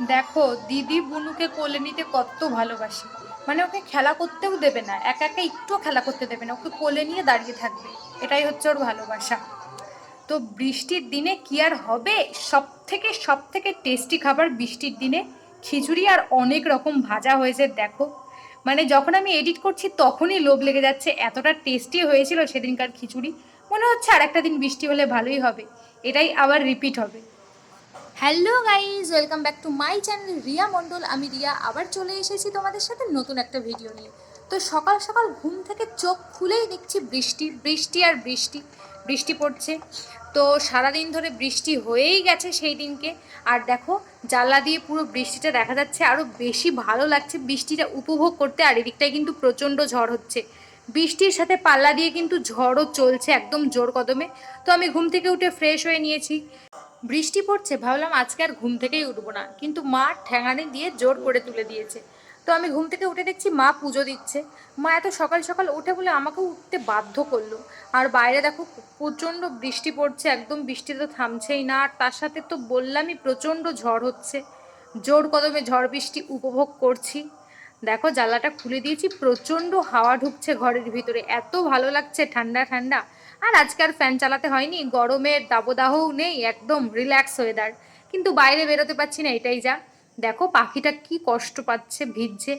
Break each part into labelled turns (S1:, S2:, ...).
S1: দেখো, দিদি বুনুকে কোলে নিতে কত ভালোবাসে। মানে ওকে খেলা করতেও দেবে না, একা একা একটুও খেলা করতে দেবে না, ওকে কোলে নিয়ে দাঁড়িয়ে থাকবে। এটাই হচ্ছে ওর ভালোবাসা। তো বৃষ্টির দিনে কি আর হবে? সব থেকে সব থেকে টেস্টি খাবার বৃষ্টির দিনে খিচুড়ি আর অনেক রকম ভাজা হয়েছে, দেখো। মানে যখন আমি এডিট করছি, তখনই লোভ লেগে যাচ্ছে, এতটা টেস্টি হয়েছিল সেদিনকার খিচুড়ি। মনে হচ্ছে আর একটা দিন বৃষ্টি হলে ভালোই হবে। এটাই আবার রিপিট হবে। Hello guys welcome back to my channel Riya Mondal আমি রিয়া, আবার চলে এসেছি তোমাদের সাথে নতুন একটা ভিডিও নিয়ে। তো সকাল সকাল ঘুম থেকে চোখ খুলেই দেখছি বৃষ্টি বৃষ্টি আর বৃষ্টি বৃষ্টি পড়ছে। তো সারাদিন ধরে বৃষ্টি হয়েই গেছে সেই দিনকে। আর দেখো জানলা দিয়ে পুরো বৃষ্টিটা দেখা যাচ্ছে। আরও বেশি ভালো লাগছে বৃষ্টিটা উপভোগ করতে। আর এদিকটায় কিন্তু প্রচণ্ড ঝড় হচ্ছে। বৃষ্টির সাথে পাল্লা দিয়ে কিন্তু ঝড়ও চলছে একদম জোর কদমে। তো আমি ঘুম থেকে উঠে ফ্রেশ হয়ে নিয়েছি। বৃষ্টি পড়ছে, ভাবলাম আজকে আর ঘুম থেকেই উঠবো না। কিন্তু মা ঠ্যাঙানি দিয়ে জোর করে তুলে দিয়েছে। তো আমি ঘুম থেকে উঠে দেখছি মা পুজো দিচ্ছে। মা এত সকাল সকাল উঠে বলে আমাকে উঠতে বাধ্য করল। আর বাইরে দেখো প্রচণ্ড বৃষ্টি পড়ছে, একদম বৃষ্টি তো থামছেই না। আর তার সাথে তো বললামই প্রচণ্ড ঝড় হচ্ছে। জোর কদমে ঝড় বৃষ্টি উপভোগ করছি। দেখো জানলাটা খুলে দিয়েছি, প্রচণ্ড হাওয়া ঢুকছে ঘরের ভিতরে। এত ভালো লাগছে ঠান্ডা ঠান্ডা। আর আজকে আর ফ্যান চালাতে হয়নি গরমের দাবদাহও নেই, একদম রিল্যাক্স ওয়েদার কিন্তু বাইরে বেরোতে পারছি না, এটাই যা। দেখো, পাখিটা কি কষ্ট পাচ্ছে, ভিজছে।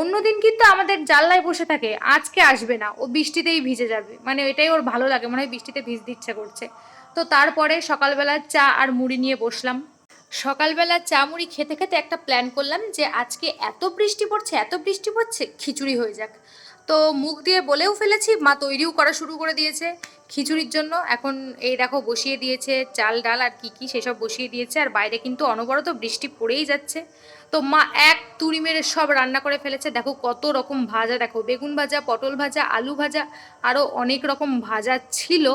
S1: অন্যদিন কিন্তু আমাদের জানলায় বসে থাকে, আজকে আসবে না, ও বৃষ্টিতেই ভিজে যাবে। মানে এটাই ওর ভালো লাগে, মনে হয় বৃষ্টিতে ভিজতে ইচ্ছা করছে। তো তারপরে সকালবেলা চা আর মুড়ি নিয়ে বসলাম। সকালবেলা চা মুড়ি খেতে খেতে একটা প্ল্যান করলাম যে আজকে এত বৃষ্টি পড়ছে, এত বৃষ্টি পড়ছে, খিচুড়ি হয়ে যাক। তো মুখ দিয়ে বলেও ফেলেছি, মা তৈরিও করা শুরু করে দিয়েছে। খিচুড়ির জন্য। এখন এই দেখো বসিয়ে দিয়েছে চাল, ডাল আর কি কি সেসব বসিয়ে দিয়েছে। আর বাইরে কিন্তু অনবরত বৃষ্টি পড়েই যাচ্ছে। তো মা এক তুড়ি মেরে সব রান্না করে ফেলেছে। দেখো কত রকম ভাজা। দেখো বেগুন ভাজা, পটল ভাজা, আলু ভাজা আরও অনেক রকম ভাজা ছিল।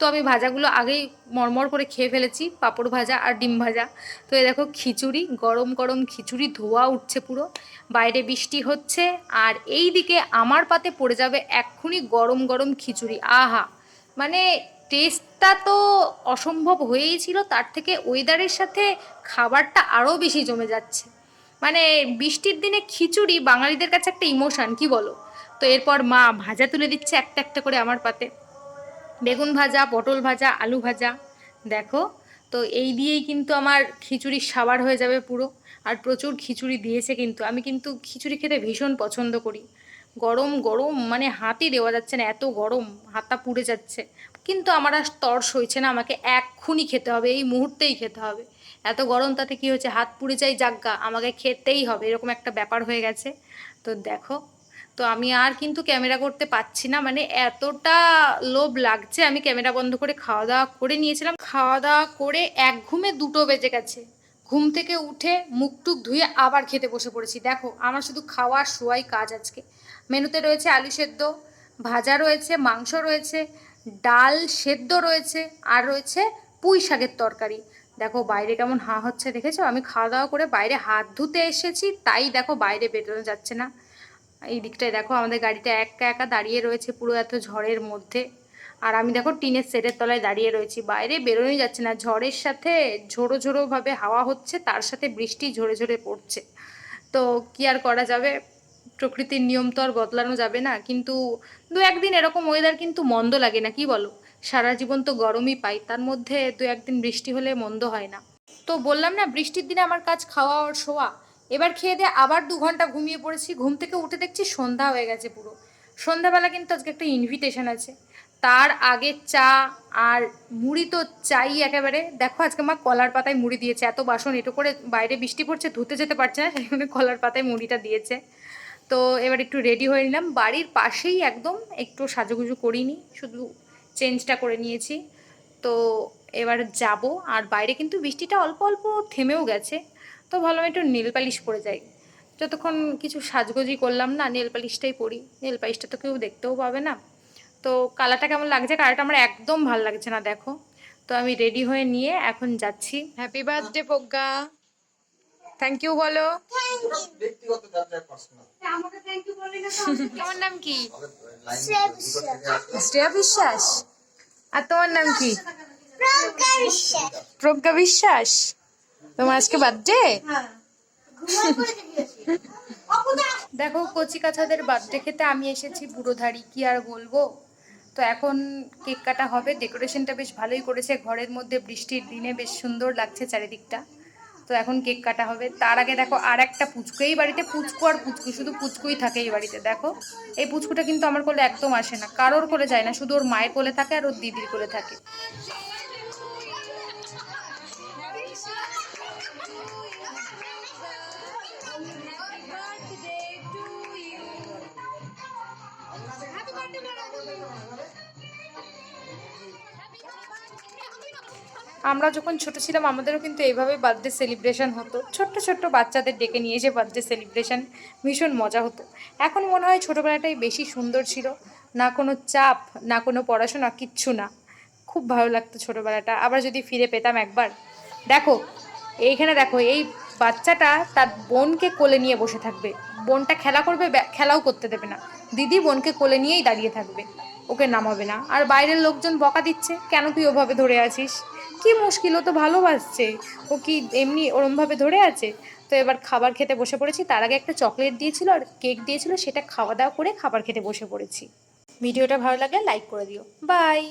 S1: তো আমি ভাজাগুলো আগেই মরমর করে খেয়ে ফেলেছি। পাঁপড় ভাজা আর ডিম ভাজা। তো এই দেখো খিচুড়ি, গরম গরম খিচুড়ি, ধোয়া উঠছে পুরো। বাইরে বৃষ্টি হচ্ছে। আর এই দিকে আমার পাতে পড়ে যাবে এক্ষুনি গরম গরম খিচুড়ি। আহা! মানে টেস্টটা তো অসম্ভব হয়েই ছিল, তার থেকে ওয়েদারের সাথে খাবারটা আরও বেশি জমে যাচ্ছে। মানে বৃষ্টির দিনে খিচুড়ি বাঙালিদের কাছে একটা ইমোশন কি বলো? তো এরপর মা ভাজা তুলে দিচ্ছে একটা একটা করে আমার পাতে। বেগুন ভাজা, পটল ভাজা, আলু ভাজা, দেখো। তো এই দিয়েই কিন্তু আমার খিচুড়ির সাবার হয়ে যাবে পুরো। আর প্রচুর খিচুড়ি দিয়েছে কিন্তু, আমি কিন্তু খিচুড়ি খেতে ভীষণ পছন্দ করি। গরম গরম মানে হাতই দেওয়া যাচ্ছে না, এত গরম, হাতটা পুড়ে যাচ্ছে। কিন্তু আমার আর তর্স হয়েছে না, আমাকে এক্ষুনি খেতে হবে, এই মুহূর্তেই খেতে হবে। এত গরম, তাতে কি হচ্ছে হাত পুড়ে যায় জাগ্গা আমাকে খেতেই হবে, এরকম একটা ব্যাপার হয়ে গেছে। তো দেখো, তো আমি আর কিন্তু ক্যামেরা করতে পারছি না মানে এতটা লোভ লাগছে, আমি ক্যামেরা বন্ধ করে খাওয়া দাওয়া করে নিয়েছিলাম। খাওয়া দাওয়া করে এক ঘুমে দুটো বেজে গেছে। ঘুম থেকে উঠে মুখ টুক ধুয়ে আবার খেতে বসে পড়েছি। দেখো, আমার শুধু খাওয়া শোয়াই কাজ আজকে। মেনুতে রয়েছে আলু সেদ্ধ, ভাজা রয়েছে, মাংস রয়েছে, ডাল সেদ্ধ রয়েছে, আর রয়েছে পুঁই শাকের তরকারি। দেখো বাইরে কেমন হাঁ হচ্ছে দেখেছ? আমি খাওয়া দাওয়া করে বাইরে হাত ধুতে এসেছি, তাই দেখো বাইরে বেরোনো যাচ্ছে না। এই দিকটায় দেখো আমাদের গাড়িটা একা একা দাঁড়িয়ে রয়েছে পুরো এত ঝড়ের মধ্যে। আর আমি দেখো টিনের সেটের তলায় দাঁড়িয়ে রয়েছি, বাইরে বেরোনোই যাচ্ছে না। ঝড়ের সাথে ঝোড়ো ঝোড়োভাবে হাওয়া হচ্ছে, তার সাথে বৃষ্টি ঝরে ঝরে পড়ছে। তো কি আর করা যাবে? প্রকৃতির নিয়ম তো আর বদলানো যাবে না, কিন্তু দু একদিন এরকম ওয়েদার কিন্তু মন্দ লাগে না, কি বলো? সারা জীবন তো গরমই পাই, তার মধ্যে দু একদিন বৃষ্টি হলে মন্দ হয় না। তো বললাম না, বৃষ্টির দিনে আমার কাজ খাওয়া আর শোয়া। এবার খেয়ে দিয়ে আবার দু ঘণ্টা ঘুমিয়ে পড়েছি, ঘুম থেকে উঠে দেখছি সন্ধ্যা হয়ে গেছে পুরো। সন্ধ্যাবেলা কিন্তু আজকে একটা ইনভিটেশন আছে। তার আগে চা আর মুড়ি তো চাই একেবারে। দেখো আজকে মা কলার পাতায় মুড়ি দিয়েছে, এত বাসন, এটো করে বাইরে বৃষ্টি পড়ছে, ধুতে যেতে পারছে না জন্য কলার পাতায় মুড়িটা দিয়েছে। তো এবার একটু রেডি হয়ে নিলাম। বাড়ির পাশেই একদম একটু সাজুগুজু করিনি, শুধু চেঞ্জটা করে নিয়েছি। তো এবার যাব, আর বাইরে কিন্তু বৃষ্টিটা অল্প অল্প থেমেও গেছে। তো ভাবলাম একটু নেল পালিশ পরে যাই। যতক্ষণ কিছু সাজগোজি করলাম না, নেল পালিশটাই পরি। নেল পালিশটা তো কেউ দেখতেও পাবে না। তো কালারটা কেমন লাগছে? কালারটা আমার একদম ভালো লাগছে না, দেখো। তো আমি রেডি হয়ে নিয়ে এখন যাচ্ছি। Happy birthday Pragya thank you বলো। তোমার নাম কি? শ্রেয়া বিশ্বাস। আর তোমার নাম কি? প্রজ্ঞা বিশ্বাস। তোমার আজকে বার্থডে দেখো কচি কাছাদের বার্থডে খেতে আমি এসেছি বুড়োধারি কি আর বলব? তো এখন কেক কাটা হবে ডেকোরেশনটা বেশ ভালোই করেছে ঘরের মধ্যে বৃষ্টির দিনে বেশ সুন্দর লাগছে চারিদিকটা। তো এখন কেক কাটা হবে। তার আগে দেখো আর একটা পুচকু। এই বাড়িতে পুচকু আর পুচকু, শুধু পুচকুই থাকে এই বাড়িতে, দেখো। এই পুচকুটা কিন্তু আমার কোলে একদম আসে না। কারোর কোলে যায় না, শুধু ওর মায়ের কোলে থাকে আর ওর দিদির কোলে থাকে। আমরা যখন ছোট ছিলাম, আমাদেরও কিন্তু এইভাবে বার্থডে সেলিব্রেশন হতো। ছোট্ট ছোট্ট বাচ্চাদের ডেকে নিয়ে এসে বার্থডে সেলিব্রেশন ভীষণ মজা হতো। এখন মনে হয় ছোটোবেলাটাই বেশি সুন্দর ছিল। না কোনো চাপ, না কোনো পড়াশোনা, কিচ্ছু না। খুব ভালো লাগতো ছোটোবেলাটা। আবার যদি ফিরে পেতাম একবার। দেখো, এইখানে দেখো, এই বাচ্চাটা তার বোনকে কোলে নিয়ে বসে থাকবে। বোনটা খেলা করবে খেলাও করতে দেবে না। দিদি বোনকে কোলে নিয়েই দাঁড়িয়ে থাকবে। ওকে নামাবে না। আর বাইরের লোকজন বকা দিচ্ছে, কেন তুই ওভাবে ধরে আছিস? কি মুশকিল, ও তো ভালোবাসছে। ও কি এমনি ওরমভাবে ধরে আছে? তো এবার খাবার খেতে বসে পড়েছি, তার আগে একটা চকলেট দিয়েছিল আর কেক দিয়েছিল, সেটা খাওয়া দাওয়া করে খাবার খেতে বসে পড়েছি। ভিডিওটা ভালো লাগলে লাইক করে দিও। বাই!